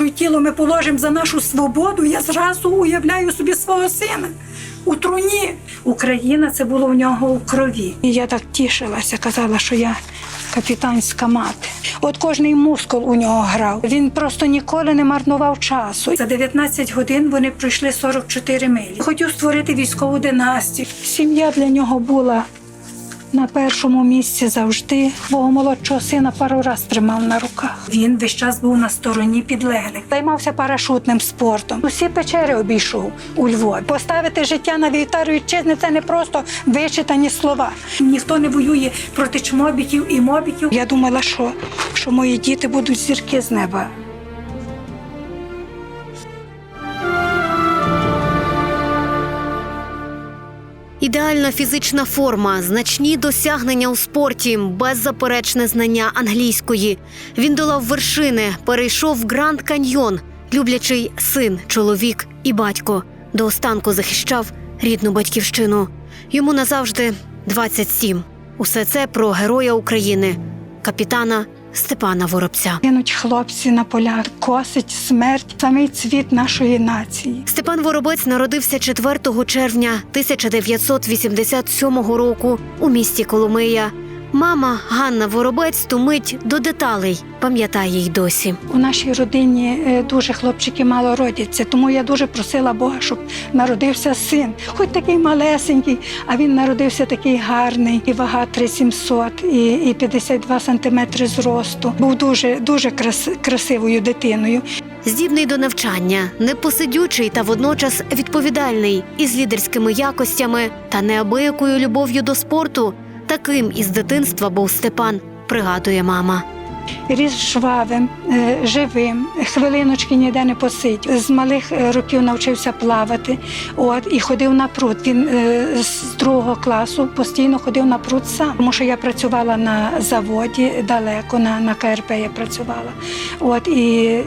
душу і тіло ми положимо за нашу свободу, я зразу уявляю собі свого сина у труні. Україна це було в нього у крові. І я так тішилася, казала, що я капітанська мати. От кожний мускул у нього грав. Він просто ніколи не марнував часу. За 19 годин вони пройшли 44 милі. Хотів створити військову династію. Сім'я для нього була на першому місці завжди. Мого молодшого сина пару раз тримав на руках. Він весь час був на стороні підлеглих. Займався парашутним спортом. Усі печери обійшов у Львові. Поставити життя на вівтар вітчизни це не просто вичитані слова. Ніхто не воює проти чмобіків і мобіків. Я думала, що, що мої діти будуть зірки з неба. Ідеальна фізична форма, значні досягнення у спорті, беззаперечне знання англійської. Він долав вершини, перейшов Гранд Каньйон, люблячий син, чоловік і батько. До останку захищав рідну батьківщину. Йому назавжди 27. Усе це про героя України, капітана Степана Воробця. Гинуть хлопці на полях, косить смерть, самий цвіт нашої нації. Степан Воробець народився 4 червня 1987 року у місті Коломия. Мама Ганна Воробець ту мить до деталей пам'ятає й досі. У нашій родині е, дуже хлопчики мало родяться, тому я дуже просила Бога, щоб народився син, хоч такий малесенький, а він народився такий гарний, і вага 3700, і, і 52 сантиметри зросту. Був дуже дуже крас, красивою дитиною. Здібний до навчання, непосидючий та водночас відповідальний, із лідерськими якостями та неабиякою любов'ю до спорту. Таким із дитинства був Степан, пригадує мама. Ріс жвавим, е, живим, хвилиночки ніде не посидь. З малих е, років навчився плавати. От і ходив на пруд. Він е, з другого класу постійно ходив на пруд сам. Тому що я працювала на заводі далеко, на, на КРП я працювала. От і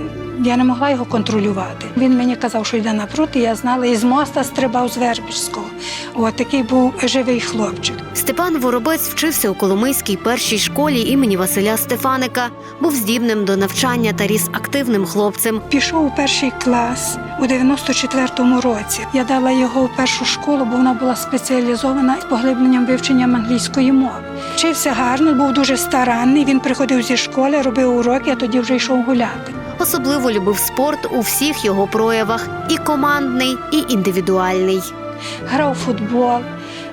я не могла його контролювати. Він мені казав, що йде на пруд, і я знала, і з моста стрибав з Вербіжського. От такий був живий хлопчик. Степан Воробець вчився у Коломийській першій школі імені Василя Стефаника, був здібним до навчання та ріс активним хлопцем. Пішов у перший клас у 94-му році. Я дала його в першу школу, бо вона була спеціалізована з поглибленням вивченням англійської мови. Вчився гарно, був дуже старанний. Він приходив зі школи, робив уроки, а тоді вже йшов гуляти. Особливо любив спорт у всіх його проявах і командний, і індивідуальний. Грав у футбол,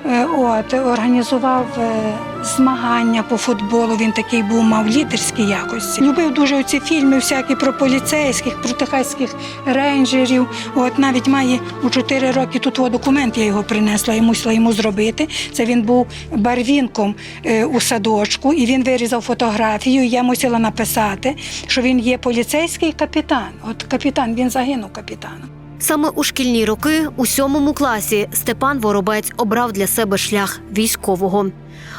е, от, організував е, змагання по футболу. Він такий був, мав лідерські якості. Любив дуже ці фільми, всякі про поліцейських, про техаських рейнджерів. От навіть має у 4 роки тут документ я його принесла і мусила йому зробити. Це він був барвінком е, у садочку, і він вирізав фотографію. і Я мусила написати, що він є поліцейський капітан. От капітан, він загинув капітаном. Саме у шкільні роки, у сьомому класі, Степан Воробець обрав для себе шлях військового.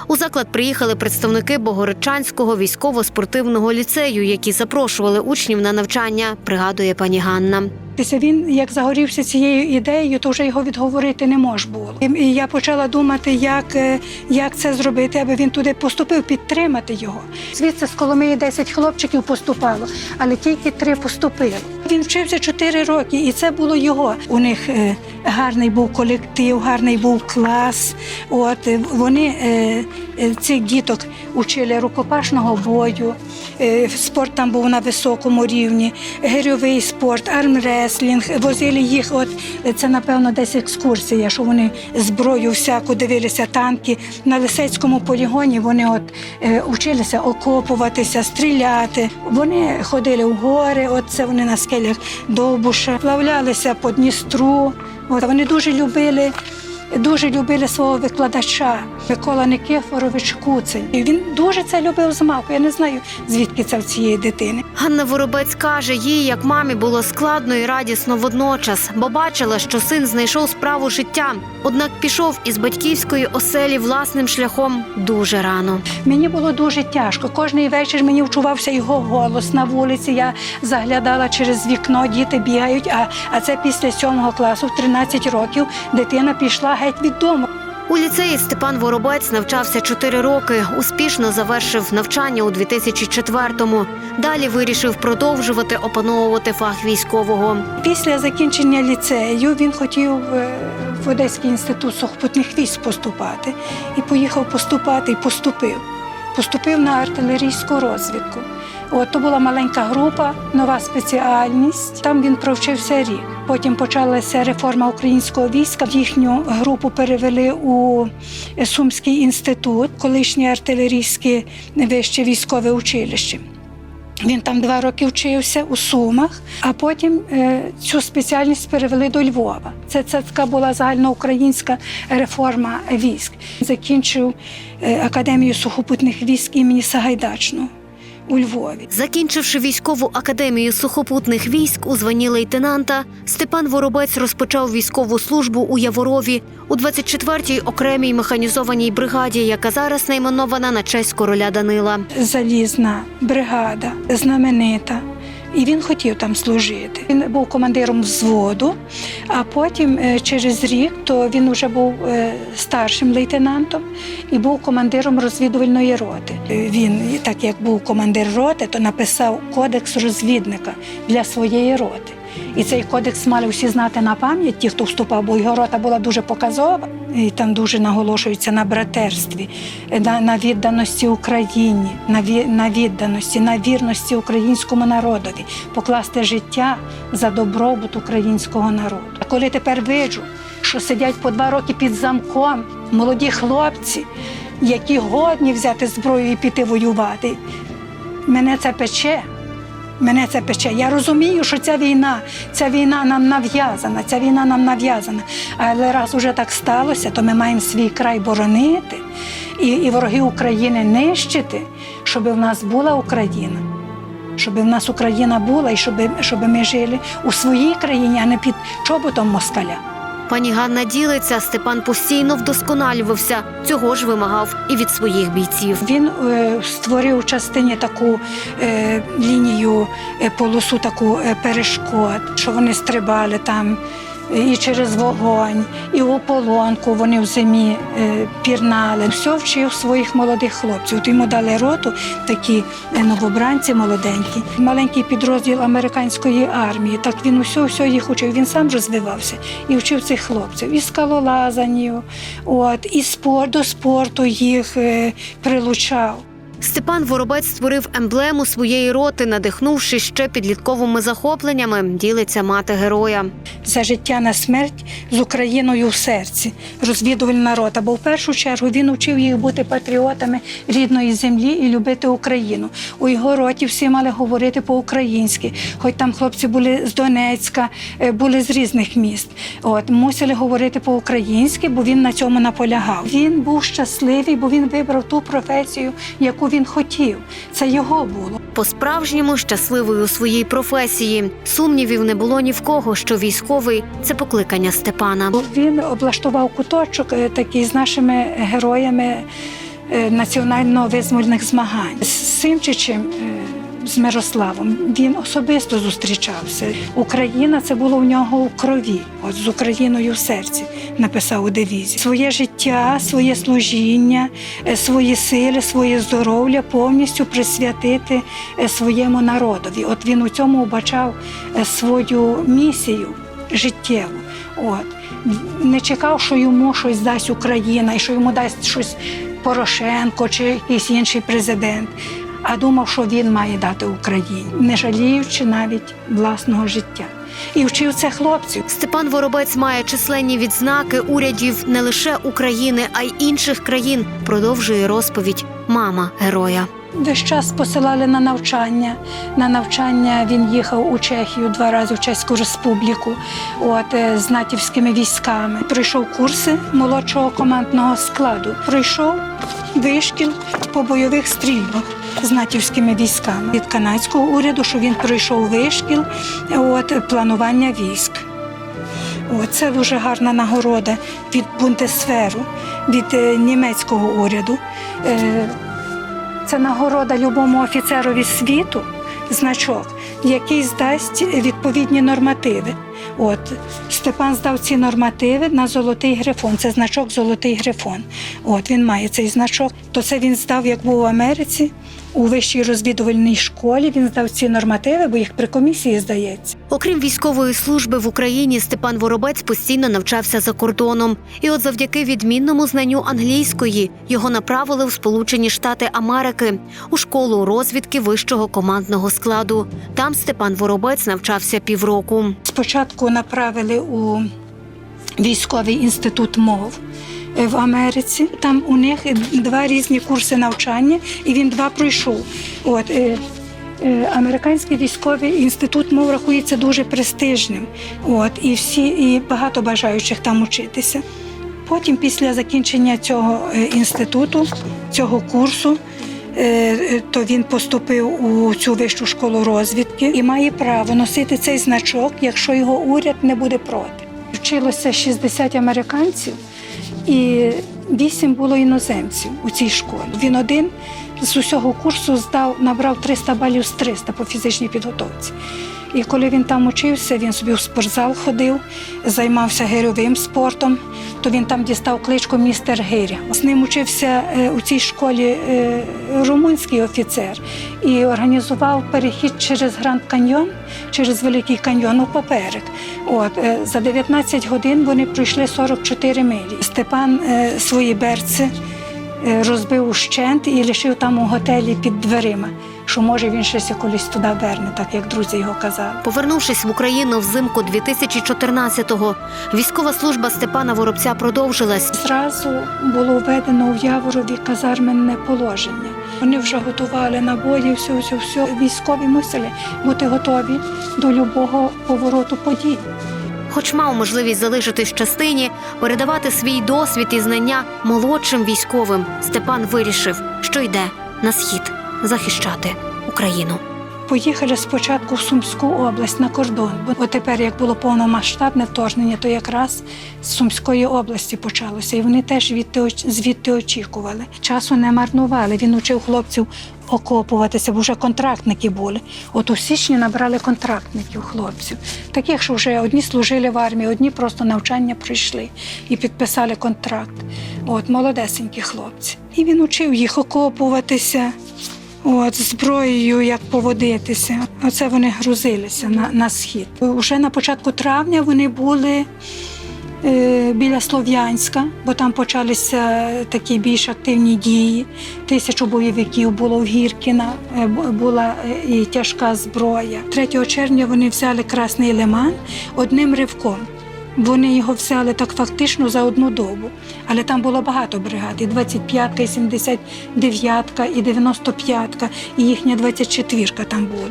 У заклад приїхали представники Богородчанського військово-спортивного ліцею, які запрошували учнів на навчання, пригадує пані Ганна. Він як загорівся цією ідеєю, то вже його відговорити не мож було. І- я почала думати, як, е, як це зробити, аби він туди поступив, підтримати його. Звідси з Коломиї 10 хлопчиків поступало, але тільки три поступили. Він вчився 4 роки, і це було його. У них е, гарний був колектив, гарний був клас. От е, вони цих діток учили рукопашного бою. Е, Спорт там був на високому рівні, гирьовий спорт, армреслінг. Возили їх. От е, це напевно десь екскурсія, що вони зброю всяку дивилися, танки на лисецькому полігоні. Вони от е, училися окопуватися, стріляти. Вони ходили в гори. От це вони на скелях Довбуша, плавлялися по Дністру. От вони дуже любили. Дуже любили свого викладача Микола Никифорович Куцень. І Він дуже це любив з малку. Я не знаю, звідки це в цієї дитини. Ганна Воробець каже, їй, як мамі, було складно і радісно водночас, бо бачила, що син знайшов справу життя. Однак пішов із батьківської оселі власним шляхом дуже рано. Мені було дуже тяжко. Кожний вечір мені вчувався його голос на вулиці. Я заглядала через вікно, діти бігають. А, а це після сьомого класу, в 13 років, дитина пішла геть від дому. У ліцеї Степан Воробець навчався 4 роки, успішно завершив навчання у 2004-му. Далі вирішив продовжувати опановувати фах військового. Після закінчення ліцею він хотів е, в Одеський інститут сухопутних військ поступати. І поїхав поступати і поступив. Поступив на артилерійську розвідку. От то була маленька група, нова спеціальність. Там він провчився рік. Потім почалася реформа українського війська. Їхню групу перевели у Сумський інститут, колишнє артилерійське вище військове училище. Він там два роки вчився у Сумах, а потім е, цю спеціальність перевели до Львова. Це, це така була загальноукраїнська реформа військ. Закінчив е, академію сухопутних військ імені Сагайдачного у Львові. Закінчивши військову академію сухопутних військ у званні лейтенанта, Степан Воробець розпочав військову службу у Яворові у 24-й окремій механізованій бригаді, яка зараз найменована на честь короля Данила. Залізна бригада, знаменита. І він хотів там служити. Він був командиром взводу, а потім е, через рік то він вже був е, старшим лейтенантом і був командиром розвідувальної роти. Е, Він, так як був командир роти, то написав кодекс розвідника для своєї роти. І цей кодекс мали всі знати на пам'ять, ті, хто вступав, бо його рота була дуже показова. І там дуже наголошується на братерстві, на, на відданості Україні, на, ві, на відданості, на вірності українському народові, покласти життя за добробут українського народу. А коли тепер виджу, що сидять по два роки під замком молоді хлопці, які годні взяти зброю і піти воювати, мене це пече. Мене це пече. Я розумію, що ця війна, ця війна нам нав'язана, ця війна нам нав'язана. Але раз уже так сталося, то ми маємо свій край боронити і, і вороги України нищити, щоб в нас була Україна. Щоб в нас Україна була і щоб, щоб ми жили у своїй країні, а не під чоботом москаля. Пані Ганна ділиться, Степан постійно вдосконалювався. Цього ж вимагав і від своїх бійців. Він е, створив у частині таку е, лінію, е, полосу таку е, перешкод, що вони стрибали там і через вогонь, і у полонку вони в зимі е, пірнали. Все вчив своїх молодих хлопців. От йому дали роту такі е, новобранці молоденькі, маленький підрозділ американської армії. Так він усе, все їх учив. Він сам розвивався і вчив цих хлопців. І скалолазанню, от, і спорт, до спорту їх е, прилучав. Степан Воробець створив емблему своєї роти, надихнувши ще підлітковими захопленнями. Ділиться мати героя. за життя на смерть з Україною в серці, розвідувальна рота. Бо в першу чергу він учив їх бути патріотами рідної землі і любити Україну. У його роті всі мали говорити по-українськи, хоч там хлопці були з Донецька, е, були з різних міст. От мусили говорити по-українськи, бо він на цьому наполягав. Він був щасливий, бо він вибрав ту професію, яку він хотів. Це його було. По-справжньому щасливий у своїй професії. Сумнівів не було ні в кого, що військовий це покликання Степана. Він облаштував куточок е, такий з нашими героями е, національно-визвольних змагань. З Симчичем, е, з Мирославом, він особисто зустрічався. Україна це було в нього у крові, от з Україною в серці, написав у девізі. Своє життя, своє служіння, е, свої сили, своє здоров'я повністю присвятити е, своєму народові. От він у цьому вбачав е, свою місію життєву. От. Не чекав, що йому щось дасть Україна і що йому дасть щось Порошенко чи якийсь інший президент, а думав, що він має дати Україні, не жаліючи навіть власного життя. І вчив це хлопців. Степан Воробець має численні відзнаки урядів не лише України, а й інших країн. Продовжує розповідь мама героя. Весь час посилали на навчання. На навчання він їхав у Чехію два рази в Чеську Республіку, от е, з натівськими військами. Пройшов курси молодшого командного складу. Пройшов вишкіл по бойових стрільбах з натівськими військами від канадського уряду, що він пройшов вишкіл от, планування військ. Це дуже гарна нагорода від Бундесферу, від е, німецького уряду. Е, це нагорода любому офіцерові світу, значок. який здасть відповідні нормативи. От Степан здав ці нормативи на золотий грифон. Це значок Золотий грифон. От він має цей значок. То це він здав, як був у Америці. У вищій розвідувальній школі він здав ці нормативи, бо їх при комісії здається. Окрім військової служби в Україні, Степан Воробець постійно навчався за кордоном. І от завдяки відмінному знанню англійської його направили в Сполучені Штати Америки у школу розвідки вищого командного складу. Там Степан Воробець навчався півроку. Спочатку направили у військовий інститут мов в Америці. Там у них два різні курси навчання, і він два пройшов. От, е, е, Американський військовий інститут мов рахується дуже престижним. От, і всі, і багато бажаючих там учитися. Потім, після закінчення цього е, інституту, цього курсу, то він поступив у цю вищу школу розвідки і має право носити цей значок, якщо його уряд не буде проти. Вчилося 60 американців і вісім було іноземців у цій школі. Він один з усього курсу здав, набрав 300 балів з 300 по фізичній підготовці. І коли він там учився, він собі в спортзал ходив, займався гирьовим спортом, то він там дістав кличку містер Гиря. З ним учився е, у цій школі е, румунський офіцер і організував перехід через Гранд Каньйон, через Великий Каньйон у поперек. От е, за 19 годин вони пройшли 44 милі. Степан свої берці розбив ущент і лишив там у готелі під дверима. Що може він ще ся колись туди верне, так як друзі його казали. Повернувшись в Україну взимку 2014-го, військова служба Степана Воробця продовжилась. Зразу було введено в Яворові казарменне положення. Вони вже готували набої, все, все, все. Військові мусили бути готові до любого повороту подій. Хоч мав можливість залишитись в частині, передавати свій досвід і знання молодшим військовим, Степан вирішив, що йде на схід захищати Україну. Поїхали спочатку в Сумську область на кордон. Бо тепер, як було повномасштабне вторгнення, то якраз з Сумської області почалося. І вони теж звідти, очікували. Часу не марнували. Він учив хлопців окопуватися, бо вже контрактники були. От у січні набрали контрактників хлопців, таких, що вже одні служили в армії, одні просто навчання пройшли і підписали контракт. От молодесенькі хлопці. І він учив їх окопуватися. От, зброєю, як поводитися. Оце вони грузилися на, на схід. Уже на початку травня вони були е, біля Слов'янська, бо там почалися такі більш активні дії. Тисячу бойовиків було в Гіркіна, е, була е, і тяжка зброя. 3 червня вони взяли Красний Лиман одним ривком. Вони його взяли так фактично за одну добу. Але там було багато бригад, і 25-ка, і 79-ка, і 95-ка, і їхня 24-ка там була.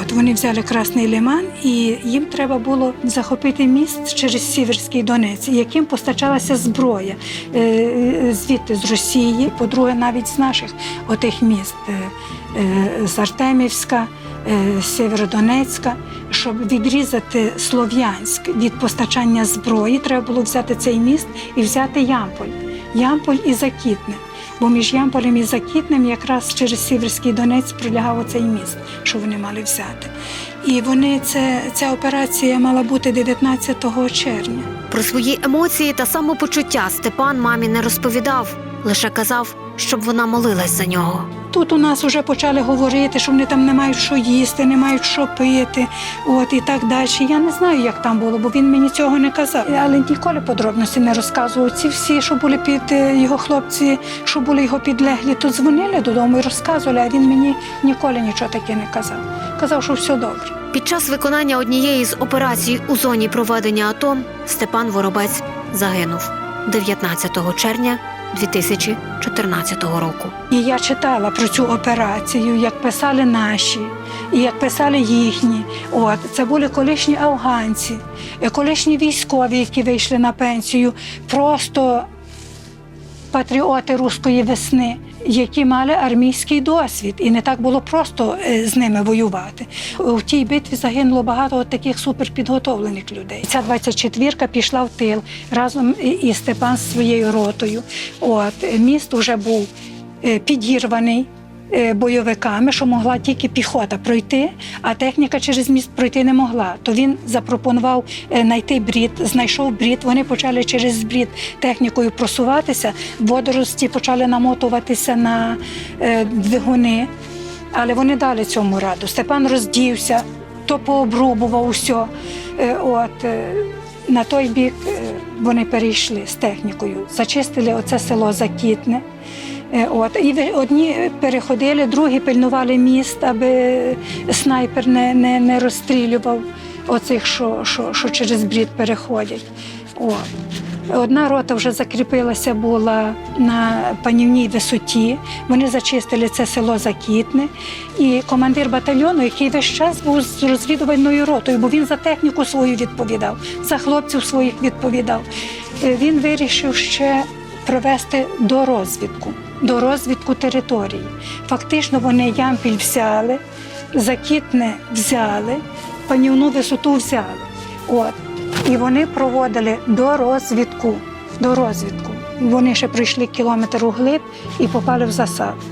От вони взяли Красний Лиман, і їм треба було захопити міст через Сіверський Донець, яким постачалася зброя е, е, звідти з Росії, по-друге, навіть з наших отих міст е, з Артемівська. Е, Сєвєродонецька, щоб відрізати Слов'янськ від постачання зброї, треба було взяти цей міст і взяти Ямполь. Ямполь і Закітне. Бо між Ямполем і Закітнем якраз через Сіверський Донець пролягав оцей міст, що вони мали взяти. І вони це, ця операція мала бути 19 червня. Про свої емоції та самопочуття Степан мамі не розповідав, лише казав, щоб вона молилась за нього. Тут у нас вже почали говорити, що вони там не мають що їсти, не мають що пити, от і так далі. Я не знаю, як там було, бо він мені цього не казав. Але ніколи подробності не розказував. Ці всі, що були під е, його хлопці, що були його підлеглі, то дзвонили додому і розказували, а він мені ніколи нічого таке не казав. Казав, що все добре. Під час виконання однієї з операцій у зоні проведення АТО Степан Воробець загинув 19 червня 2014 року. І я читала про цю операцію, як писали наші, і як писали їхні. От це були колишні афганці, е, колишні військові, які вийшли на пенсію, просто патріоти руської весни, які мали армійський досвід, і не так було просто е, з ними воювати. У тій битві загинуло багато от таких суперпідготовлених людей. Ця 24-ка пішла в тил разом і- і Степан з своєю ротою. От міст вже був е, підірваний. Е, бойовиками, що могла тільки піхота пройти, а техніка через міст пройти не могла. То він запропонував е, знайти брід, знайшов брід. Вони почали через брід технікою просуватися. Водорості почали намотуватися на е, двигуни, але вони дали цьому раду. Степан роздівся, то пообрубував усе. Е, От, е, на той бік е, вони перейшли з технікою, зачистили оце село Закітне. Е, От. І одні переходили, другі пильнували міст, аби снайпер не, не, не розстрілював оцих, що, що, що через брід переходять. От. Одна рота вже закріпилася була на панівній висоті. Вони зачистили це село Закітне. І командир батальйону, який весь час був з розвідувальною ротою, бо він за техніку свою відповідав, за хлопців своїх відповідав. е, Він вирішив ще провести дорозвідку, дорозвідку території. Фактично вони Ямпіль взяли, Закітне взяли, панівну висоту взяли. От. І вони проводили дорозвідку. Дорозвідку. Вони ще пройшли кілометр углиб і попали в засаду.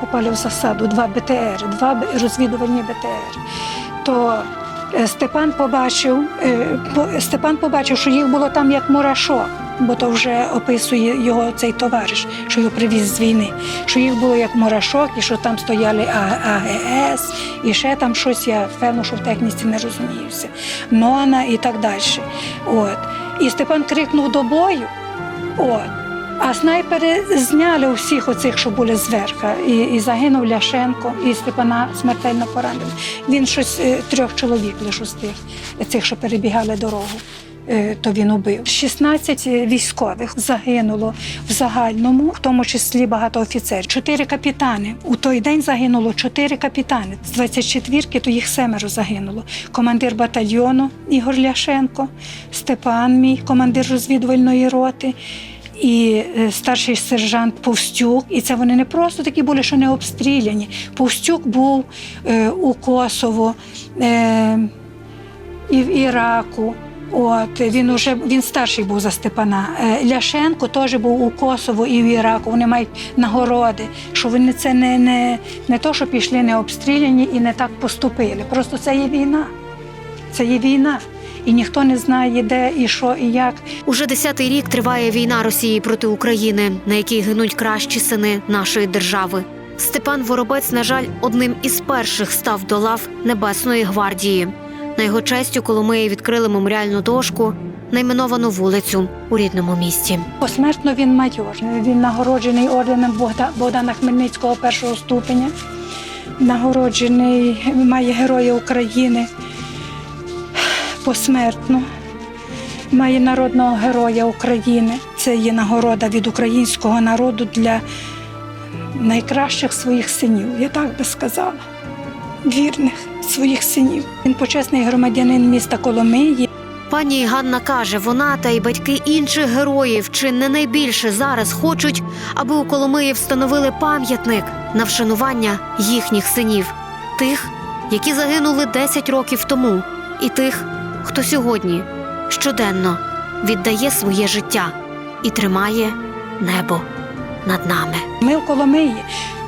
Попали в засаду два БТР, два розвідувальні БТР. То Степан побачив, е, Степан побачив, що їх було там як мурашок, бо то вже описує його цей товариш, що його привіз з війни. Що їх було як мурашок, і що там стояли АГС, і ще там щось, я певно, що в техніці не розуміюся. Нона і так далі. От. І Степан крикнув до бою. От. А снайпери зняли усіх оцих, що були зверха. І, і загинув Ляшенко, і Степана смертельно поранили. Він щось е, трьох чоловік лише з тих, цих, що перебігали дорогу. е, То він убив. 16 військових загинуло в загальному, в тому числі багато офіцерів. Чотири капітани. У той день загинуло чотири капітани. З 24-ки то їх семеро загинуло. Командир батальйону Ігор Ляшенко, Степан, мій командир розвідувальної роти і е, старший сержант Повстюк. І це вони не просто такі були, що не обстріляні. Повстюк був е, у Косово е, і в Іраку. От він уже він старший був за Степана. Ляшенко теж був у Косово і в Іраку. Вони мають нагороди, що вони це не, не, не то, що пішли не обстріляні і не так поступили. Просто це є війна. Це є війна. І ніхто не знає, де і що, і як. Уже десятий рік триває війна Росії проти України, на якій гинуть кращі сини нашої держави. Степан Воробець, на жаль, одним із перших став до лав Небесної гвардії. На його честь у Коломиї відкрили меморіальну дошку, найменовану вулицю у рідному місті. Посмертно він майор. Він нагороджений орденом Богда- Богдана Хмельницького першого ступеня. Нагороджений, має Героя України посмертно. Має народного героя України. Це є нагорода від українського народу для найкращих своїх синів. Я так би сказала. Вірних своїх синів. Він почесний громадянин міста Коломиї. Пані Ганна каже, вона та й батьки інших героїв, чи не найбільше зараз хочуть, аби у Коломиї встановили пам'ятник на вшанування їхніх синів, тих, які загинули 10 років тому, і тих, хто сьогодні щоденно віддає своє життя і тримає небо над нами. Ми в Коломиї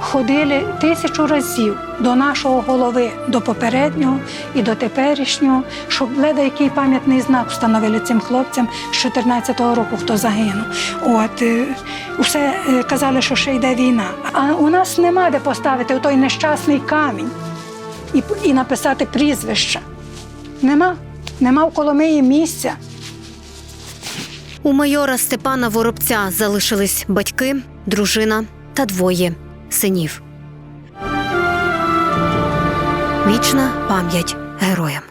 ходили тисячу разів до нашого голови, до попереднього і до теперішнього, щоб ледве який пам'ятний знак встановили цим хлопцям з 14-го року, хто загинув. От е, усе е, казали, що ще йде війна. А у нас нема де поставити той нещасний камінь і, і написати прізвище. Нема. Нема в Коломиї місця. У майора Степана Воробця залишились батьки, дружина та двоє синів. Вічна пам'ять героям.